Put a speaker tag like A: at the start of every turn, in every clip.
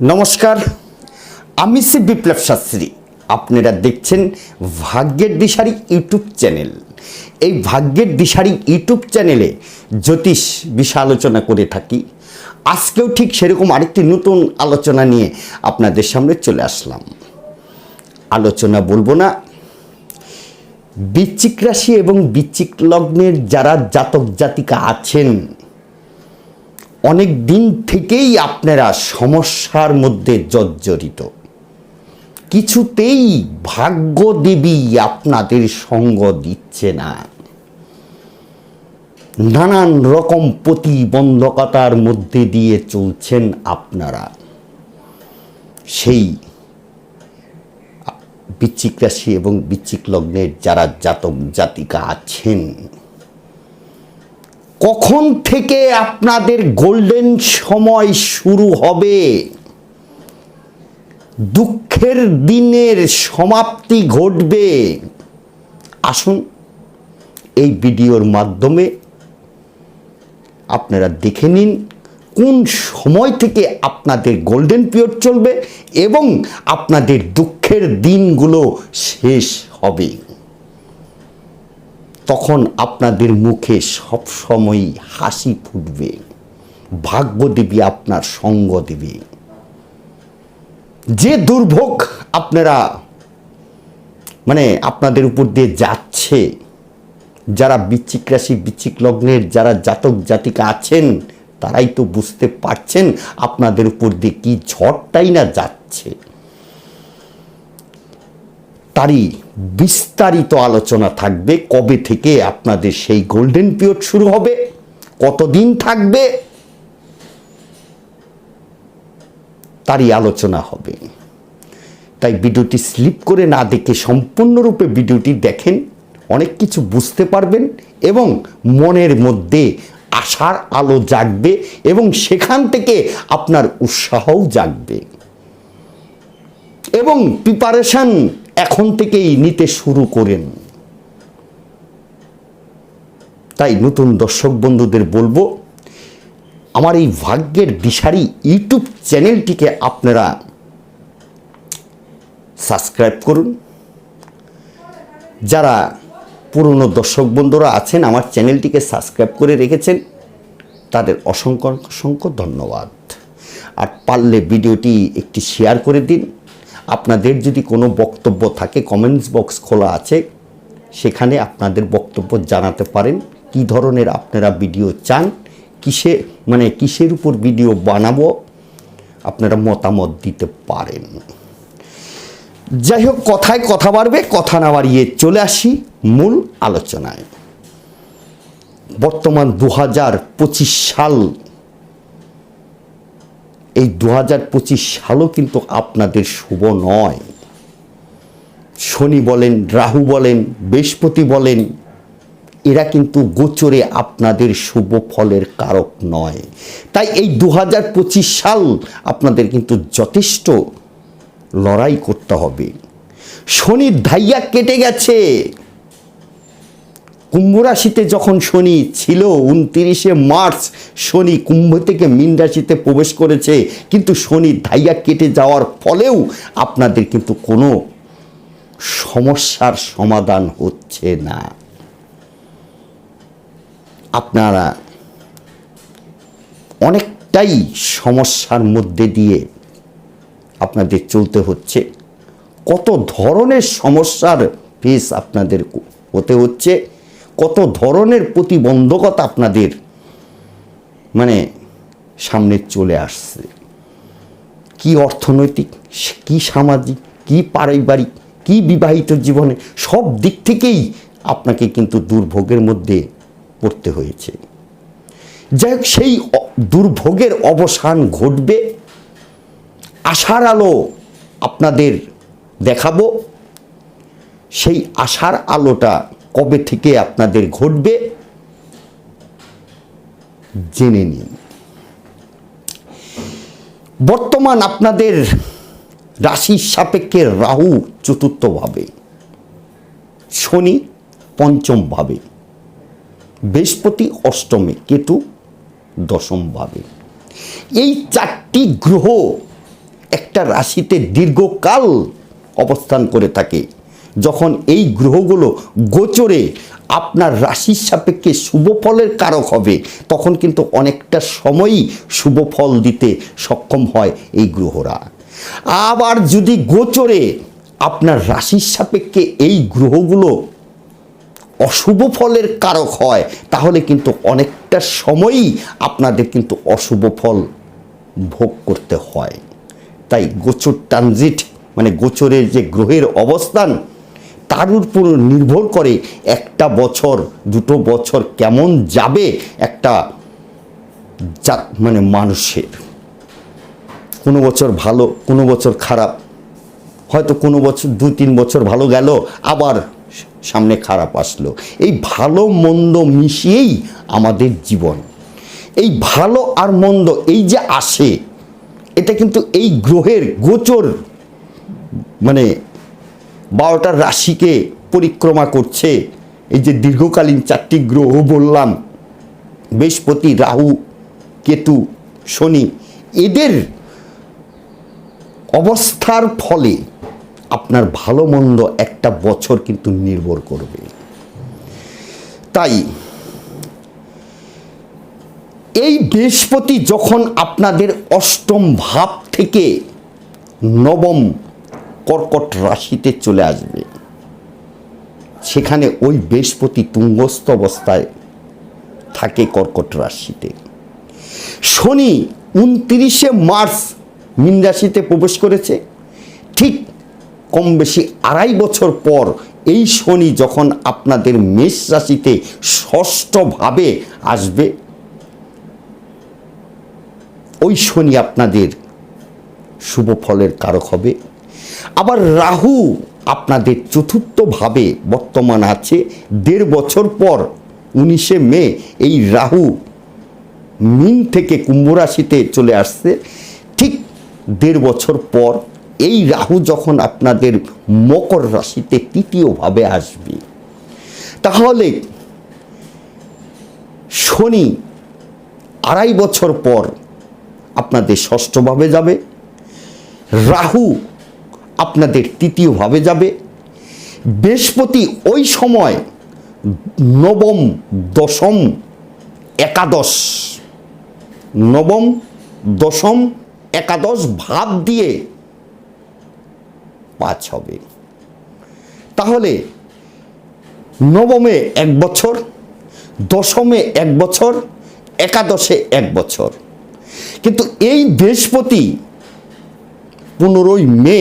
A: নমস্কার, আমি শ্রী বিপ্লব শাস্ত্রী। আপনারা দেখছেন ভাগ্যের দিশারি ইউটিউব চ্যানেল। এই ভাগ্যের দিশারি ইউটিউব চ্যানেলে জ্যোতিষ বিষয় আলোচনা করে থাকি। আজকেও ঠিক সেরকম আরেকটি নতুন আলোচনা নিয়ে আপনাদের সামনে চলে আসলাম। আলোচনা বলব না, বৃশ্চিক রাশি এবং বৃশ্চিক লগ্নের যারা জাতক জাতিকা আছেন অনেক দিন থেকেই আপনারা সমস্যার মধ্যে জর্জরিত। কিছুতেই ভাগ্য দেবী আপনাদের সঙ্গ দিচ্ছে না। নানান রকম প্রতিবন্ধকতার মধ্যে দিয়ে চলছেন আপনারা। সেই বৃশ্চিক রাশি এবং বৃশ্চিক লগ্নের যারা জাতক জাতিকা আছেন কখন থেকে আপনাদের গোল্ডেন সময় শুরু হবে? দুঃখের দিনের সমাপ্তি ঘটবে। আসুন, এই ভিডিওর মাধ্যমে আপনারা দেখে নিন কোন সময় থেকে আপনাদের গোল্ডেন পিরিয়ড চলবে এবং আপনাদের দুঃখের দিনগুলো শেষ হবে। তখন আপনাদের মুখে সবসময় হাসি ফুটবে, ভাগ্য দেবী আপনার সঙ্গ দেবে। যে দুর্ভোগ আপনারা মানে আপনাদের উপর দিয়ে যাচ্ছে, যারা বিচ্ছিক রাশি, বিচ্ছিক লগ্নের যারা জাতক জাতিকা আছেন, তারাই তো বুঝতে পারছেন আপনাদের উপর দিয়ে কি ঝড়টাই না যাচ্ছে। তারই বিস্তারিত আলোচনা থাকবে। কবে থেকে আপনাদের সেই গোল্ডেন পিরিয়ড শুরু হবে? কতদিন থাকবে? তারই আলোচনা হবে। তাই ভিডিওটি স্লিপ করে না দেখে সম্পূর্ণরূপে ভিডিওটি দেখেন, অনেক কিছু বুঝতে পারবেন এবং মনের মধ্যে আশার আলো জাগবে এবং সেখান থেকে আপনার উৎসাহও জাগবে। এবং প্রিপারেশন এখন থেকেই নিতে শুরু করেন। তাই নতুন দর্শক বন্ধুদের বলব, আমার এই ভাগ্যের দিশারি ইউটিউব চ্যানেলটিকে আপনারা সাবস্ক্রাইব করুন। যারা পুরনো দর্শক বন্ধুরা আছেন, আমার চ্যানেলটিকে সাবস্ক্রাইব করে রেখেছেন, তাদের অসংখ্য অসংখ্য ধন্যবাদ। আর পারলে ভিডিওটি একটি শেয়ার করে দিন। আপনাদের যদি কোনো বক্তব্য থাকে কমেন্টস বক্স খোলা আছে, সেখানে আপনাদের বক্তব্য জানাতে পারেন। কি ধরনের আপনারা ভিডিও চান, কিসে মানে কিসের উপর ভিডিও বানাবো, আপনারা মতামত দিতে পারেন। যাই হোক কথায় কথা বাড়বে, কথা না বাড়িয়ে চলে আসি মূল আলোচনায়। বর্তমান দু হাজার পঁচিশ সাল এই দু হাজার পঁচিশ সালও কিন্তু আপনাদের শুভ নয়। শনি বলেন, রাহু বলেন, বৃহস্পতি বলেন, এরা কিন্তু গোচরে আপনাদের শুভ ফলের কারক নয়। তাই এই দু হাজার পঁচিশ সাল আপনাদের কিন্তু যথেষ্ট লড়াই করতে হবে। শনির ধাইয়া কেটে গেছে। কুম্ভ রাশিতে যখন শনি ছিল, উনতিরিশে মার্চ শনি কুম্ভ থেকে মীন রাশিতে প্রবেশ করেছে, কিন্তু শনি ধাইয়া কেটে যাওয়ার ফলেও আপনাদের কিন্তু কোনো সমস্যার সমাধান হচ্ছে না। আপনারা অনেকটাই সমস্যার মধ্যে দিয়ে আপনাদের চলতে হচ্ছে। কত ধরনের সমস্যার ফেস আপনাদের হতে হচ্ছে? কত ধরনের প্রতিবন্ধকতা আপনাদের মানে সামনে চলে আসছে? কি অর্থনৈতিক, কি সামাজিক, কি পারিবারিক, কি বিবাহিত জীবনে, সব দিক থেকেই আপনাকে কিন্তু দুর্ভোগের মধ্যে পড়তে হয়েছে। যাই হোক, সেই দুর্ভোগের অবসান ঘটবে। আশার আলো আপনাদের দেখাবো। সেই আশার আলোটা কবে থেকে আপনাদের ঘটবে, জেনে নিন। বর্তমান আপনাদের রাশির সাপেক্ষে রাহু চতুর্থভাবে, শনি পঞ্চমভাবে, বৃহস্পতি অষ্টমে, কেতু দশমভাবে। এই চারটি গ্রহ একটা রাশিতে দীর্ঘকাল অবস্থান করে থাকে। যখন এই গ্রহগুলো গোচরে আপনার রাশির সাপেক্ষে শুভ ফলের কারক হবে, তখন কিন্তু অনেকটা সময়ই শুভ ফল দিতে সক্ষম হয় এই গ্রহরা। আবার যদি গোচরে আপনার রাশির সাপেক্ষে এই গ্রহগুলো অশুভ ফলের কারক হয়, তাহলে কিন্তু অনেকটা সময়ই আপনাদের কিন্তু অশুভ ফল ভোগ করতে হয়। তাই গোচর ট্রানজিট মানে গোচরের যে গ্রহের অবস্থান তার উপর নির্ভর করে একটা বছর, দুটো বছর কেমন যাবে একটা যা মানে মানুষের। কোনো বছর ভালো, কোনো বছর খারাপ। হয়তো কোনো বছর, দু, তিন বছর ভালো গেল, আবার সামনে খারাপ আসলো। এই ভালো, মন্দ মিশিয়েই আমাদের জীবন। এই ভালো আর মন্দ, এই যে আসে, এটা কিন্তু এই গ্রহের গোচর মানে বারোটার রাশিকে পরিক্রমা করছে। এই যে দীর্ঘকালীন চারটি গ্রহ বললাম, বৃহস্পতি, রাহু, কেতু, শনি, এদের অবস্থার ফলে আপনার ভালো মন্দ একটা বছর কিন্তু নির্ভর করবে। তাই এই বৃহস্পতি যখন আপনাদের অষ্টম ভাব থেকে নবম কর্কট রাশিতে চলে আসবে। সেখানে ওই বৃহস্পতি তুঙ্গস্থ অবস্থায় থাকে কর্কট রাশিতে। শনি উনত্রিশে মার্চ মীন রাশিতে প্রবেশ করেছে। ঠিক কম বেশি আড়াই বছর পর এই শনি যখন আপনাদের মেষ রাশিতে ষষ্ঠভাবে আসবে, ওই শনি আপনাদের শুভ ফলের কারক হবে। আবার রাহু আপনাদের চতুর্থভাবে বর্তমান আছে, দেড় বছর পর, উনিশে মে, এই রাহু মিন থেকে কুম্ভ রাশিতে চলে আসছে। ঠিক দেড় বছর পর, এই রাহু যখন আপনাদের মকর রাশিতে তৃতীয়ভাবে আসবে, তাহলে শনি আড়াই বছর পর আপনাদের ষষ্ঠভাবে যাবে, রাহু আপনাদের তৃতীয়ভাবে যাবে। বৃহস্পতি ওই সময় নবম, দশম, একাদশ। নবম, দশম, একাদশ ভাব দিয়ে পাঁচ হবে। তাহলে নবমে এক বছর, দশমে এক বছর, একাদশে এক বছর। কিন্তু এই বৃহস্পতি পনেরোই মে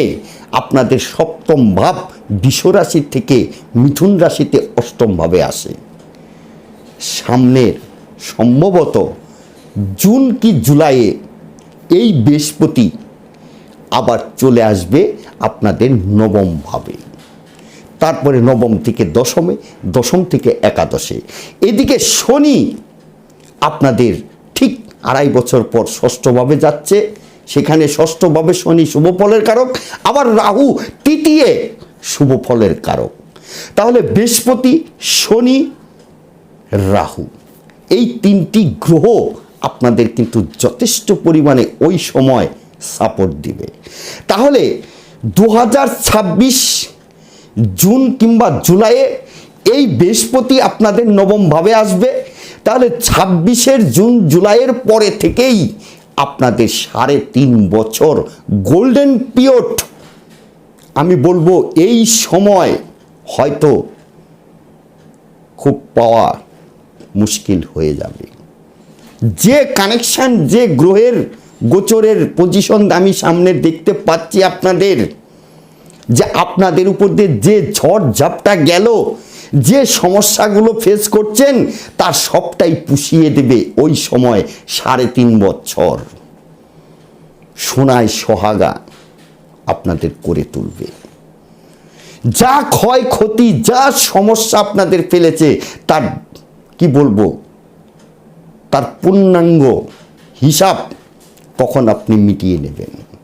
A: আপনাদের সপ্তম ভাব বিশ্বরাশি থেকে মিথুন রাশিতে অষ্টমভাবে আসে। সামনের সম্ভবত জুন কি জুলাইয়ে এই বৃহস্পতি আবার চলে আসবে আপনাদের নবম ভাবে। তারপরে নবম থেকে দশমে, দশম থেকে একাদশে। এদিকে শনি আপনাদের ঠিক আড়াই বছর পর ষষ্ঠভাবে যাচ্ছে। সেখানে ষষ্ঠভাবে শনি শুভ ফলের কারক, আবার রাহু তৃতীয় শুভ ফলের কারক। তাহলে বৃহস্পতি, শনি, রাহু, এই তিনটি গ্রহ আপনাদের কিন্তু যথেষ্ট পরিমাণে ওই সময় সাপোর্ট দিবে। তাহলে দু হাজার ছাব্বিশ জুন কিংবা জুলাইয়ে এই বৃহস্পতি আপনাদের নবমভাবে আসবে। তাহলে ছাব্বিশের জুন, জুলাইয়ের পরে থেকেই আপনাদের সাড়ে তিন বছর গোল্ডেন পিরিয়ড আমি বলব এই সময় হয়তো খুব পাওয়া মুশকিল হয়ে যাবে। যে কানেকশান যে গ্রহের গোচরের পজিশন আমি সামনে দেখতে পাচ্ছি আপনাদের, যে আপনাদের উপর দিয়ে যে ঝড় ঝাপটা গেল যে সমস্যাগুলো ফেস করছেন, তার সবটাই পুষিয়ে দেবে ওই সময় সাড়ে তিন বছর। সোনায় সোহাগা আপনাদের করে তুলবে। যা ক্ষয়ক্ষতি যা সমস্যা আপনাদের ফেলেছে, তার, কি বলব, তার পূর্ণাঙ্গ হিসাব তখন আপনি মিটিয়ে নেবেন।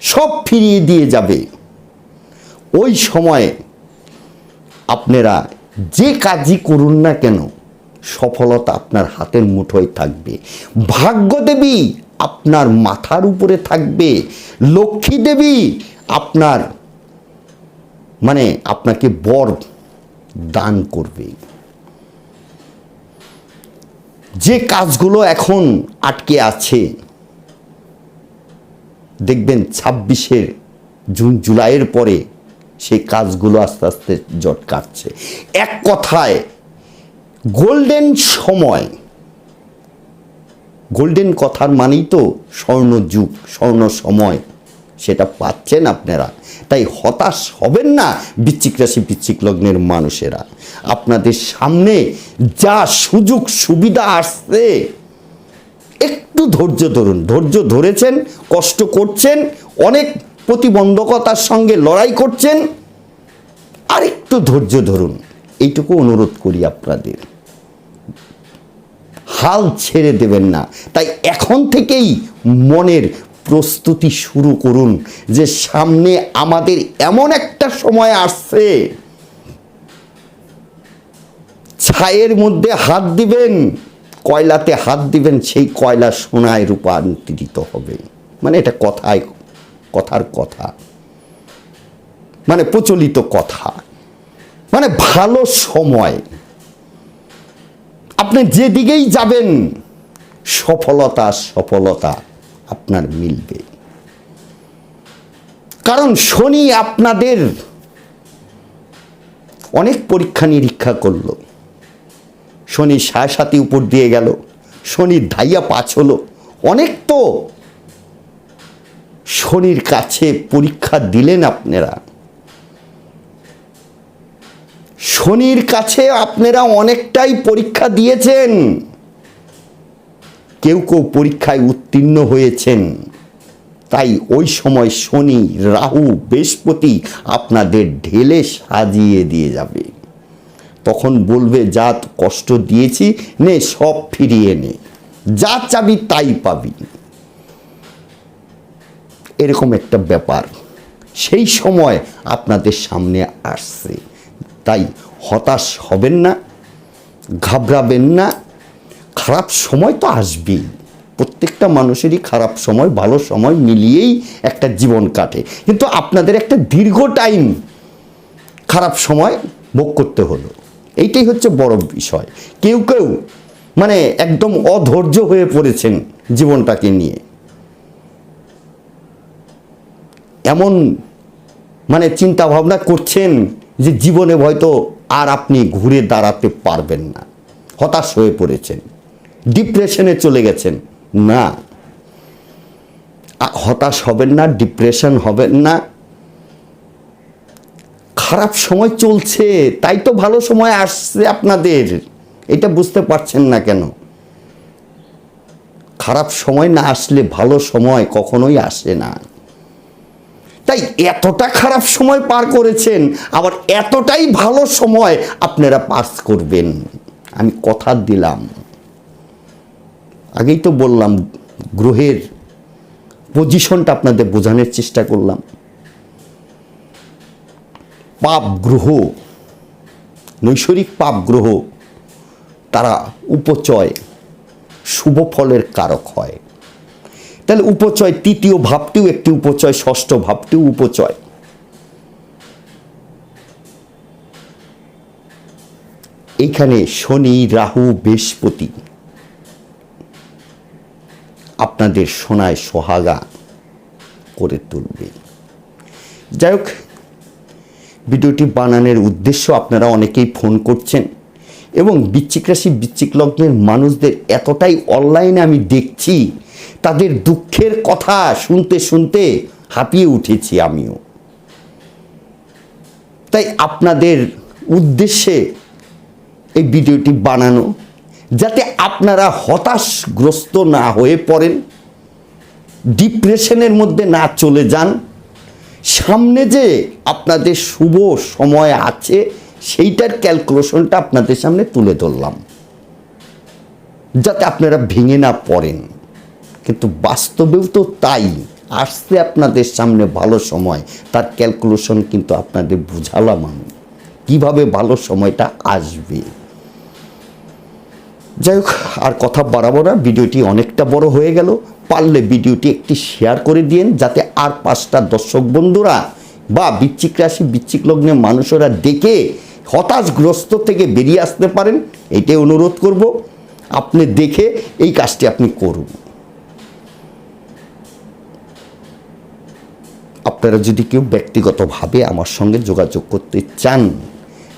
A: সব ফিরিয়ে দিয়ে যাবে। ওই সময়ে আপনারা যে কাজই করুন না কেন, সফলতা আপনার হাতের মুঠোয় থাকবে। ভাগ্যদেবী আপনার মাথার উপরে থাকবে। লক্ষ্মী দেবী আপনার মানে আপনাকে বর দান করবে। যে কাজগুলো এখন আটকে আছে, দেখবেন ছাব্বিশের জুন, জুলাইয়ের পরে সেই কাজগুলো আস্তে আস্তে জট কাটছে। এক কথায়, গোল্ডেন সময়, গোল্ডেন কথার মানেই তো স্বর্ণ যুগ, স্বর্ণ সময়, সেটা পাচ্ছেন আপনারা। তাই হতাশ হবেন না বৃশ্চিক রাশি, বৃশ্চিক লগ্নের মানুষেরা। আপনাদের সামনে যা সুযোগ সুবিধা আসছে, একটু ধৈর্য ধরুন। ধৈর্য ধরেছেন, কষ্ট করছেন, অনেক প্রতিবন্ধকতার সঙ্গে লড়াই করছেন। আর একটু ধৈর্য ধরুন। এইটুকু অনুরোধ করি আপনাদের। হাল ছেড়ে দেবেন না। তাই এখন থেকেই মনের প্রস্তুতি শুরু করুন যে সামনে আমাদের এমন একটা সময় আসছে। ছায়ের মধ্যে হাত দিবেন, কয়লাতে হাত দিবেন, সেই কয়লা সোনায় রূপান্তরিত হবে। মানে এটা কথায় কথার কথা। মানে প্রচলিত কথা। মানে ভালো সময়। আপনি যেদিকেই যাবেন, সফলতা সফলতা আপনার মিলবে। কারণ শনি আপনাদের অনেক পরীক্ষা নিরীক্ষা করল। শনি সাড়ে সাতি উপর দিয়ে গেল শনির ধাইয়া পাঁচ হলো। অনেক তো শনির কাছে পরীক্ষা দিলেন আপনারা। শনির কাছে আপনারা অনেকটাই পরীক্ষা দিয়েছেন। কেউ কেউ পরীক্ষায় উত্তীর্ণ হয়েছেন। তাই ওই সময় শনি, রাহু, বৃহস্পতি আপনাদের ঢেলে সাজিয়ে দিয়ে যাবে। তখন বলবে, যা কষ্ট দিয়েছি, নে, সব ফিরিয়ে নে। যা চাবি, তাই পাবি। এরকম একটা ব্যাপার। সেই সময় আপনাদের সামনে আসছে। তাই হতাশ হবেন না, ঘাবড়াবেন না। খারাপ সময় তো আসবেই। প্রত্যেকটা মানুষেরই খারাপ সময়, ভালো সময় মিলিয়েই একটা জীবন কাটে। কিন্তু আপনাদের একটা দীর্ঘ টাইম খারাপ সময় ভোগ করতে হলো। এইটাই হচ্ছে বড় বিষয়। কেউ কেউ মানে একদম অধৈর্য হয়ে পড়েছেন জীবনটাকে নিয়ে। এমন মানে চিন্তা ভাবনা করছেন যে জীবনে হয়তো আর আপনি ঘুরে দাঁড়াতে পারবেন না। হতাশ হয়ে পড়েছেন। ডিপ্রেশনে চলে গেছেন। না। হতাশ হবেন না, ডিপ্রেশন হবেন না। খারাপ সময় চলছে, তাই তো ভালো সময় আসছে আপনাদের। এটা বুঝতে পারছেন না কেন? খারাপ সময় না আসলে ভালো সময় কখনোই আসে না। তাই এতটা খারাপ সময় পার করেছেন, আবার এতটাই ভালো সময় আপনারা পাস করবেন। আমি কথা দিলাম। আগেই তো বললাম, গ্রহের পজিশনটা আপনাদের বোঝানোর চেষ্টা করলাম। পাপ গ্রহ, নৈসর্গিক পাপ গ্রহ, তারা উপচয়, শুভ ফলের কারক হয়। তাহলে উপচয় তৃতীয় ভাবটিও একটি উপচয়, ষষ্ঠ ভাবটিও উপচয়। এইখানে শনি, রাহু, বৃহস্পতি। আপনাদের সোনায় সোহাগা করে তুলবে। যাই হোক, ভিডিওটি বানানোর উদ্দেশ্য আপনারা অনেকেই ফোন করছেন। এবং বৃশ্চিক রাশি বৃশ্চিক লগ্নের মানুষদের এতটাই অনলাইনে আমি দেখছি, তাদের দুঃখের কথা শুনতে শুনতে হাঁপিয়ে উঠেছি আমিও। তাই আপনাদের উদ্দেশ্যে এই ভিডিওটি বানানো, যাতে আপনারা হতাশগ্রস্ত না হয়ে পড়েন ডিপ্রেশনের মধ্যে না চলে যান, সামনে যে আপনাদের শুভ সময় আছে সেইটার ক্যালকুলেশনটা আপনাদের সামনে তুলে ধরলাম। যাতে আপনারা ভেঙে না পড়েন। কিন্তু বাস্তবেও তো তাই। আসছে আপনাদের সামনে ভালো সময়। তার ক্যালকুলেশন কিন্তু আপনাদের বুঝালাম আমি। কীভাবে ভালো সময়টা আসবে? যাই হোক, আর কথা বাড়াবো না। ভিডিওটি অনেকটা বড় হয়ে গেল। পারলে ভিডিওটি একটি শেয়ার করে দিন যাতে আর পাঁচটা দর্শক বন্ধুরা বা বিচ্ছিক রাশি, বিচ্ছিক লগ্নে মানুষেরা দেখে হতাশগ্রস্ত থেকে বেরিয়ে আসতে পারেন, এটাই অনুরোধ করব। আপনি দেখে এই কাজটি আপনি করুন। আপনারা যদি কেউ ব্যক্তিগতভাবে আমার সঙ্গে যোগাযোগ করতে চান